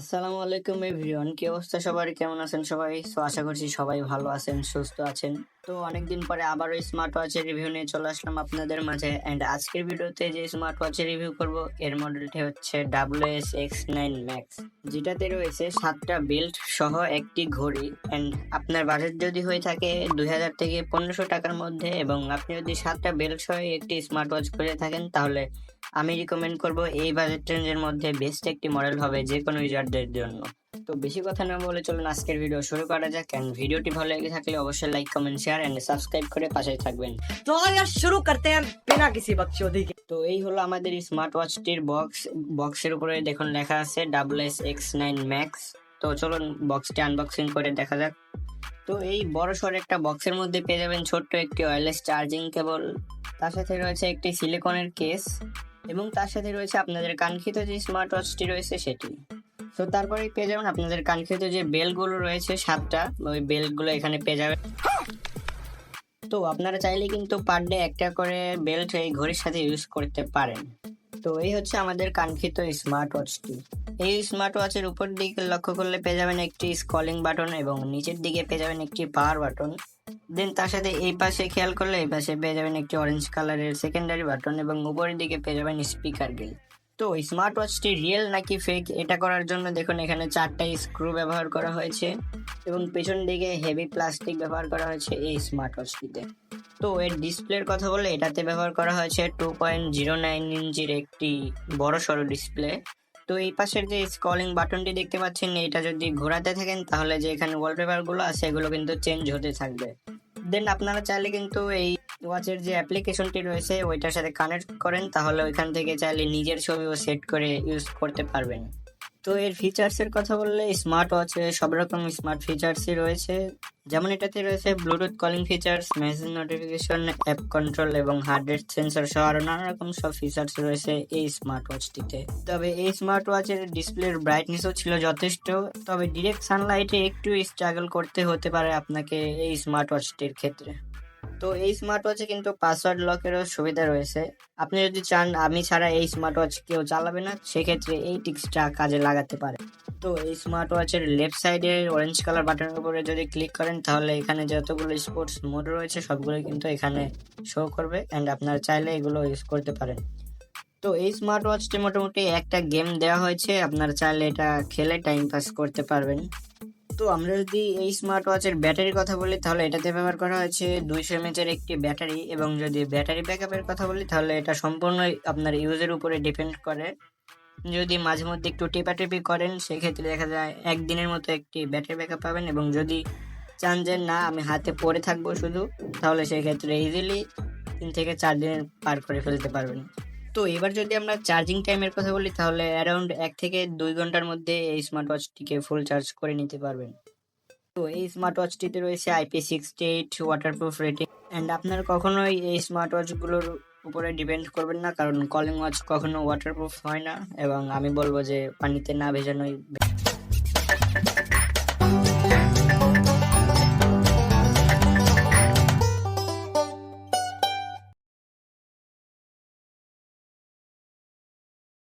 আসসালামু আলাইকুম, এভরিওয়ান। কি অবস্থা সবার কেমন আছেন সবাই? সো আশা করছি সবাই ভালো আছেন, সুস্থ আছেন। তো অনেকদিন পরে আবারও স্মার্ট ওয়াচের রিভিউ নিয়ে চলে আসলাম আপনাদের মাঝে। এন্ড আজকের ভিডিওতে যে স্মার্ট ওয়াচের রিভিউ করব, এর মডেলটি হচ্ছে W S X nine max যেটাতে রয়েছে সাতটা বেল্ট সহ একটি ঘড়ি। এন্ড আপনার বাজেট যদি হয়ে থাকে দুই হাজার থেকে পনেরোশো টাকার মধ্যে এবং আপনি যদি সাতটা বেল্ট সহ একটি স্মার্ট ওয়াচ করে থাকেন, তাহলে আমি রিকমেন্ড করব এই বাজেট রেঞ্জের মধ্যে বেস্ট একটি মডেল হবে যে কোনো ইউজারদের জন্য। তো বেশি কথা না বলে চলুন আজকের ভিডিও শুরু করা যাক এন্ড ভিডিওটি ভালো লেগে থাকলে অবশ্যই like comment share and subscribe করে পাশে থাকবেন तो यार शुरू करते हैं बिना किसी बकचोदी के তো এই হলো আমাদের স্মার্ট ওয়াচটির বক্স বক্সের উপরে দেখুন লেখা আছে double S X nine max তো চলুন বক্সটি আনবক্সিং করে দেখা যাক তো এই বড় সড় একটা বক্সের মধ্যে পেয়ে যাবেন ছোট্ট একটি ওয়্যারলেস চার্জিং কেবল তার সাথে রয়েছে একটি সিলিকনের কেস এবং তার সাথে রয়েছে আপনাদের কাঙ্ক্ষিত যে স্মার্ট ওয়াচটি রয়েছে সেটি তো তারপরে পেয়ে যাবেন আপনাদের কাঙ্ক্ষিত যে বেলগুলো রয়েছে সাতটা, ওই বেলগুলো এখানে পেয়ে যাবেন। তো আপনারা চাইলে কিন্তু পার ডে একটা করে বেল্ট এই ঘড়ির সাথে ইউজ করতে পারেন। তো এই হচ্ছে আমাদের কাঙ্ক্ষিত স্মার্ট ওয়াচটি। এই স্মার্ট ওয়াচের উপর দিকে লক্ষ্য করলে পেয়ে যাবেন একটি স্কলিং বাটন এবং নিচের দিকে পেয়ে যাবেন একটি পাওয়ার বাটন। দেন তার সাথে এই পাশে খেয়াল করলে এই পাশে পেয়ে যাবেন একটি অরেঞ্জ কালারের সেকেন্ডারি বাটন এবং উপরের দিকে পেয়ে যাবেন স্পিকার গিল তো স্মার্ট ওয়াচটি রিয়েল নাকি ফেক এটা করার জন্য দেখুন, এখানে চারটা স্ক্রু ব্যবহার করা হয়েছে এবং পেছন দিকে হেভি প্লাস্টিক ব্যবহার করা হয়েছে এই স্মার্ট ওয়াচটিতে তো এর ডিসপ্লের কথা বলে এটাতে ব্যবহার করা হয়েছে টু পয়েন্ট জিরো নাইন ইঞ্চির একটি বড় সড়ো ডিসপ্লে তো এই পাশের যে স্কলিং বাটনটি দেখতে পাচ্ছেন, এটা যদি ঘোরাতে থাকেন, তাহলে যে এখানে ওয়ালপেপারগুলো আছে, এগুলো কিন্তু চেঞ্জ হতে থাকবে। দেন আপনারা চাইলে কিন্তু এই ওয়াচের যে অ্যাপ্লিকেশনটি রয়েছে, ওইটার সাথে কানেক্ট করেন, তাহলে ওইখান থেকে চাইলে নিজের ছবিও সেট করে ইউজ করতে পারবেন। তো এর ফিচার্সের কথা বললে স্মার্ট ওয়াচে সব রকম স্মার্ট ফিচার্সই রয়েছে। যেমন এটাতে রয়েছে Bluetooth calling features message notification app control এবং হার্ট রেট সেন্সর সহ আরও নানা রকম সব ফিচার্স রয়েছে এই স্মার্ট ওয়াচটিতে তবে এই স্মার্ট ওয়াচের ডিসপ্লের ব্রাইটনেসও ছিল যথেষ্ট, তবে ডিরেক্ট সানলাইটে একটু স্ট্রাগল করতে হতে পারে আপনাকে এই স্মার্ট ওয়াচটির ক্ষেত্রে। তো এই স্মার্ট ওয়াচে কিন্তু পাসওয়ার্ড লকেরও সুবিধা রয়েছে। আপনি যদি চান, আমি ছাড়া এই স্মার্ট ওয়াচ কেউ চালাবে না, সেক্ষেত্রে এই টিক্সটা কাজে লাগাতে পারে। তো এই স্মার্ট ওয়াচের লেফট সাইডে অরেঞ্জ কালার বাটনের উপরে যদি ক্লিক করেন, তাহলে এখানে যতগুলো স্পোর্টস মোড রয়েছে সবগুলো কিন্তু এখানে শো করবে অ্যান্ড আপনারা চাইলে এগুলো ইউজ করতে পারেন। তো এই স্মার্ট ওয়াচটি মোটামুটি একটা গেম দেওয়া হয়েছে, আপনারা চাইলে এটা খেলে টাইম পাস করতে পারবেন। তো আমরা যদি এই স্মার্ট ওয়াচের ব্যাটারির কথা বলি, তাহলে এটাতে ব্যবহার করা হয়েছে দুইশো এমএচের একটি ব্যাটারি। এবং যদি ব্যাটারি ব্যাকআপের কথা বলি, তাহলে এটা সম্পূর্ণই আপনার ইউজের উপরে ডিপেন্ড করে। যদি মাঝে মধ্যে একটু টেপাটেপি করেন, সেক্ষেত্রে দেখা যায় একদিনের মতো একটি ব্যাটারি ব্যাকআপ পাবেন। এবং যদি চান যে না, আমি হাতে পরে থাকব শুধু, তাহলে সেক্ষেত্রে ইজিলি তিন থেকে চার দিনের পার করে ফেলতে পারবেন। তো এবার যদি আমরা চার্জিং টাইমের কথা বলি, তাহলে অ্যারাউন্ড এক থেকে দুই ঘণ্টার মধ্যে এই স্মার্ট ওয়াচটিকে ফুল চার্জ করে নিতে পারবেন। তো এই স্মার্ট ওয়াচটিতে রয়েছে IP sixty eight waterproof rating and আপনার কখনোই এই স্মার্ট ওয়াচগুলোর উপরে ডিপেন্ড করবেন না, কারণ কলিং ওয়াচ কখনো ওয়াটারপ্রুফ হয় না, এবং আমি বলব যে পানিতে না ভেজানোই